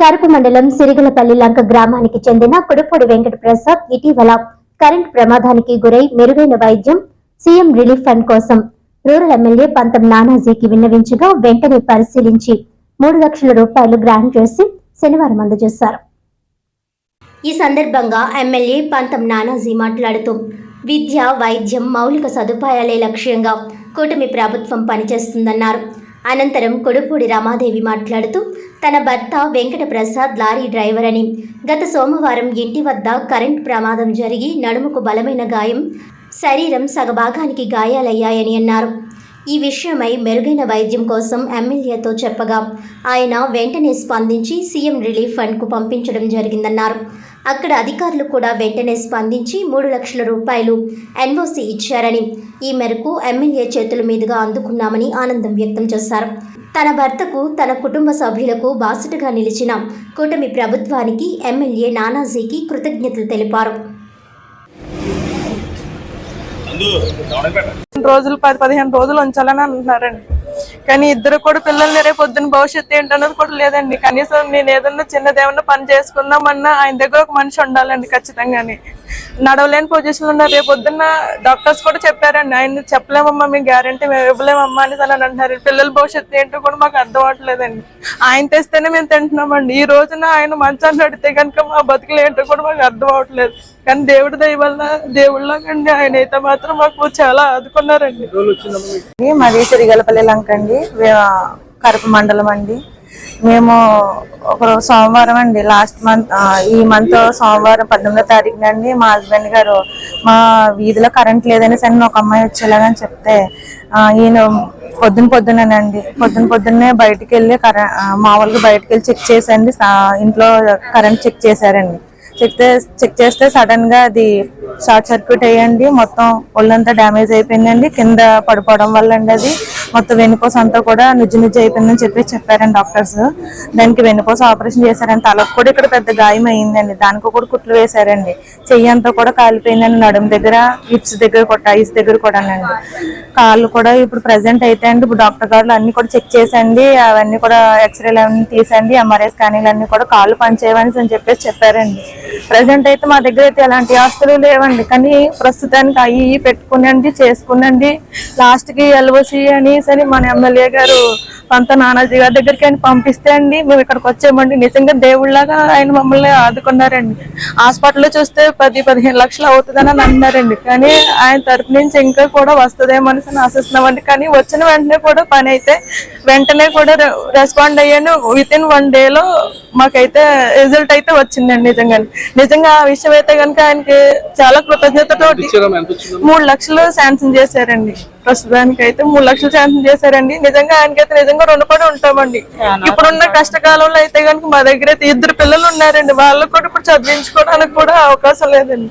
కరపు మండలం సిరిగలపల్లి లంక గ్రామానికి చెందిన కుడుపూడి వెంకట ప్రసాద్ ఇటీవల కరెంట్ ప్రమాదానికి గురై మెరుగైన వైద్యం సీఎం రిలీఫ్ ఫండ్ కోసం రూరల్ ఎమ్మెల్యే పంతం నానాజీకి విన్నవించగా వెంటనే పరిశీలించి మూడు లక్షల రూపాయలు గ్రాంట్ చేసి శనివారం అందజేశారు. ఈ సందర్భంగా ఎమ్మెల్యే పంతం నానాజీ మాట్లాడుతూ విద్య వైద్యం మౌలిక సదుపాయాలే లక్ష్యంగా కూటమి ప్రభుత్వం పనిచేస్తుందన్నారు. అనంతరం కొడుపూడి రమాదేవి మాట్లాడుతూ తన భర్త వెంకట ప్రసాద్ లారీ డ్రైవర్ అని గత సోమవారం ఇంటి వద్ద కరెంట్ ప్రమాదం జరిగి నడుముకు బలమైన గాయం శరీరం సగభాగానికి గాయాలయ్యాయని అన్నారు. ఈ విషయమై మెరుగైన వైద్యం కోసం ఎమ్మెల్యేతో చెప్పగా ఆయన వెంటనే స్పందించి సీఎం రిలీఫ్ ఫండ్కు పంపించడం జరిగిందన్నారు. అక్కడ అధికారులు కూడా వెంటనే స్పందించి మూడు లక్షల రూపాయలు ఎన్ఓసి ఇచ్చారని ఈ మేరకు ఎమ్మెల్యే చేతుల మీదుగా అందుకున్నామని ఆనందం వ్యక్తం చేశారు. తన భర్తకు తన కుటుంబ సభ్యులకు బాసటగా నిలిచిన కూటమి ప్రభుత్వానికి ఎమ్మెల్యే నానాజీకి కృతజ్ఞతలు తెలిపారు. రోజులు పది పదిహేను రోజులు ఉంచాలని అంటున్నారండి. కానీ ఇద్దరు కూడా పిల్లల్ని రేపు పొద్దున్న భవిష్యత్తు ఏంటన్నది కూడా లేదండి. కనీసం నేను ఏదన్నా చిన్నదేమన్నా పని చేసుకుందామన్నా ఆయన దగ్గర ఒక మనిషి ఉండాలండి ఖచ్చితంగాని. నడవలేని పొజిషన్ ఉన్నారు రేపు పొద్దున్న డాక్టర్స్ కూడా చెప్పారండి. ఆయన చెప్పలేమమ్మా మేము గ్యారంటీ మేము ఇవ్వలేమమ్మా అని అని అంటున్నారు. పిల్లల భవిష్యత్తు ఏంటో కూడా మాకు అర్థం అవ్వట్లేదండి ఆయన తెస్తేనే మేము తింటున్నామండి. ఈ రోజున ఆయన మంచాన్ని నడితే కనుక మా బతుకులు ఏంటో కూడా మాకు అర్థం అవ్వట్లేదు కానీ దేవుడి దయ వల్ల దేవుళ్ళకండి ఆయన అయితే మాత్రం మాకు చాలా ఆదుకున్నారండి. మాది సిరిగలపల్లి లంక అండి వే- కరప మండలం అండి. మేము ఒక సోమవారం అండి లాస్ట్ మంత్ ఈ మంత్ సోమవారం పద్దెనిమిదో తారీఖున అండి మా హస్బెండ్ గారు మా వీధిలో కరెంట్ లేదని సరే ఒక అమ్మాయి వచ్చేలాగని చెప్తే ఈయన పొద్దున పొద్దునేనండి. పొద్దున పొద్దున్నే బయటికి వెళ్ళి కరెంట్ మామూలుగా బయటకు వెళ్ళి చెక్ చేసండి ఇంట్లో కరెంట్ చెక్ చేశారండి. చెక్ చెక్ చేస్తే సడన్గా అది షార్ట్ సర్క్యూట్ అయ్యండి. మొత్తం ఒళ్ళంతా డ్యామేజ్ అయిపోయిందండి. కింద పడిపోవడం వల్ల అండి అది. మొత్తం వెన్నుపూస అంతా కూడా నుజ్జు నుజ్జు అయిపోయిందని చెప్పి చెప్పారండి డాక్టర్స్. దానికి వెన్నుపూస ఆపరేషన్ చేశారండి తలకు కూడా ఇక్కడ పెద్ద గాయం అయిందండి. దానికి కూడా కుట్లు వేశారండి. చెయ్యి అంతా కూడా కాలిపోయిందండి. నడుము దగ్గర హిప్స్ దగ్గర కూడా ఐస్ దగ్గర కూడా అండి. కాళ్ళు కూడా ఇప్పుడు ప్రెసెంట్ అయితే అండి. ఇప్పుడు డాక్టర్ గారు అన్ని కూడా చెక్ చేసండి. అవన్నీ కూడా ఎక్స్రేలు అన్ని తీసండి. ఎంఆర్ఐ స్కానింగ్ అన్ని కూడా కాళ్ళు పనిచేయవని అని చెప్పేసి చెప్పారండి. ప్రెసెంట్ అయితే మా దగ్గర అయితే ఎలాంటి ఆస్తులు లేవండి. కానీ ప్రస్తుతానికి అవి ఇవి పెట్టుకునండి చేసుకునండి. లాస్ట్కి ఎల్ఓసి అని సరే మన ఎమ్మెల్యే గారు పంత నానాజీ గారి దగ్గరికి ఆయన పంపిస్తే అండి మేము ఇక్కడికి వచ్చామండి. నిజంగా దేవుళ్ళగా ఆయన మమ్మల్ని ఆదుకున్నారండి. హాస్పిటల్లో చూస్తే పది పదిహేను లక్షలు అవుతుందని అని అన్నారండి. కానీ ఆయన తరపు నుంచి ఇంకా కూడా వస్తుందేమో అని ఆశిస్తున్నామండి. కానీ వచ్చిన వెంటనే కూడా పని అయితే వెంటనే కూడా రెస్పాండ్ అయ్యాను. విత్ ఇన్ వన్ డేలో మాకైతే రిజల్ట్ అయితే వచ్చిందండి నిజంగా నిజంగా ఆ విషయం అయితే కనుక ఆయనకి చాలా కృతజ్ఞతతో మూడు లక్షలు శాంక్షన్ చేశారండి. ప్రస్తుతానికి అయితే మూడు లక్షలు శాంక్షన్ చేశారండి. నిజంగా ఆయనకైతే నిజంగా రుణపడి ఉంటామండి. ఇప్పుడున్న కష్టకాలంలో అయితే కనుక మా దగ్గర అయితే ఇద్దరు పిల్లలు ఉన్నారండి. వాళ్ళకు కూడా ఇప్పుడు చదివించుకోవడానికి కూడా అవకాశం లేదండి.